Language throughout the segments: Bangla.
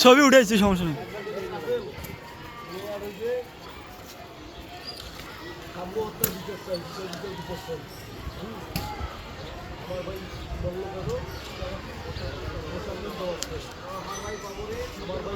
ছবি উঠেছি সমস্যা নেই। জালো রে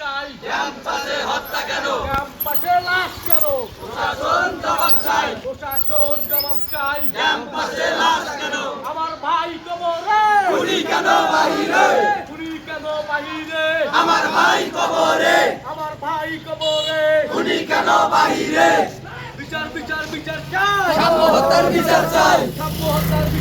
চাই ক্যাম্পাসে হত্যা কেন? ক্যাম্পাসে লাশ কেন? প্রশাসন জবাব চাই প্রশাসন জবাব চাই ক্যাম্পাসে লাশ কেন? আমার ভাই কবরে। গুলি কেন বাহিরে? গুলি কেন বাহিরে? আমার ভাই কবরে। আমার ভাই কবরে। গুলি কেন বাহিরে? বিচার বিচার বিচার চাই। সাম্য হত্যার বিচার চাই। সাম্য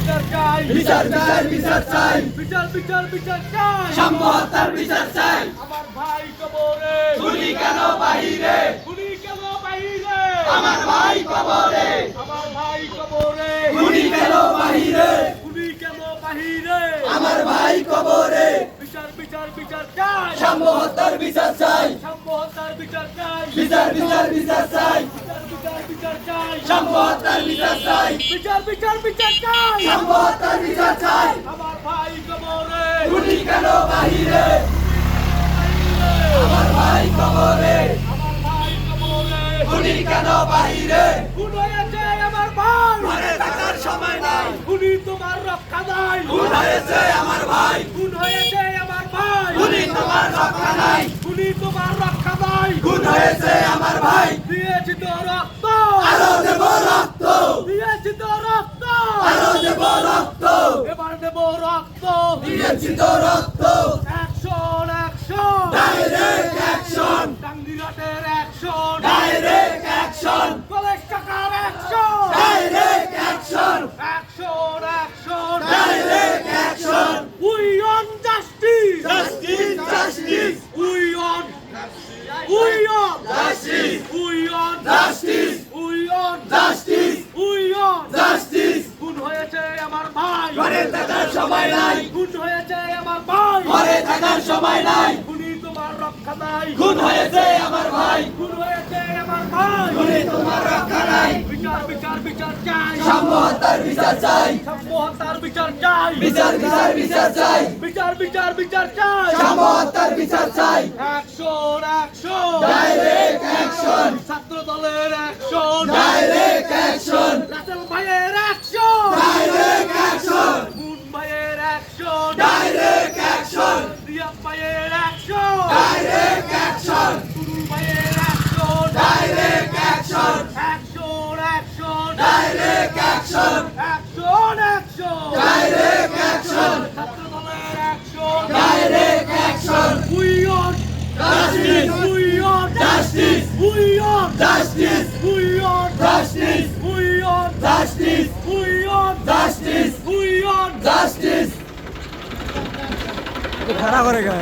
বিচার চাই। বিচার বিচার বিচার চাই। বিচার বিচার বিচার চাই। সাম্য হত্যার বিচার চাই। আমার ভাই কবরে। গুলি কেন বাহিরে? গুলি কেন বাহিরে? আমার ভাই কবরে। আমার ভাই কবরে। গুলি কেন বাহিরে? গুলি কেন বাহিরে? আমার ভাই কবরে। বিচার বিচার বিচার চাই। সাম্য হত্যার বিচার চাই। সাম্য হত্যার বিচার চাই। বিচার বিচার বিচার চাই। হত্যার বিচার চাই। বিচার বিচার বিচার চাই। হত্যার বিচার চাই। আমার ভাই কবরে। গুলি কেন বাহিরে? আমার ভাই কবরে। আমার ভাই কবরে। গুলি কেন বাহিরে? খুন হয়েছে আমার ভাই। ঘরে থাকার সময় নাই। গুলি তোমার রক্ষা নাই খুন হয়েছে আমার ভাই খুন হয়েছে আমার ভাই গুলি তোমার রক্ষা নাই গুলি তোমার রক্ষা নাই খুন হয়েছে আমার ভাই দিয়েছি তো রক্ত আরও দেব রক্ত দিয়েছি তো রক্ত আরও দেব রক্ত এবার দেব রক্ত দিয়েছি তো রক্ত। অ্যাকশন অ্যাকশন ডাইরেক্ট অ্যাকশন টাঙ্গিরাটের অ্যাকশন ডাইরেক্ট অ্যাকশন কলেজ টাকার action direct action action action direct action we want justice. Justice justice we want. We want. Justice we want. Justice we want. Justice we want. Justice খুন হয়েছে আমার ভাই। ঘরে নাই সময় নাই। খুনি তোমার রক্ষা নাই। খুন হয়েছে আমার ভাই। খুন হয়েছে আমার ভাই। খুনি তোমার রক্ষা নাই। বিচার বিচার বিচার চাই। সাম্য হত্যার বিচার চাই। সাম্য হত্যার বিচার চাই। বিচার বিচার বিচার চাই। বিচার বিচার বিচার চাই। সাম্য হত্যার বিচার চাই। Action action direct action. ছাত্র দলের অ্যাকশন। Direct action. রাসেল ভাইয়ের অ্যাকশন। Direct action. মুন ভাইয়ের action. Direct action. We are justice. We are justice. We are justice. We are justice. We are justice. We are justice. खड़ा करेगा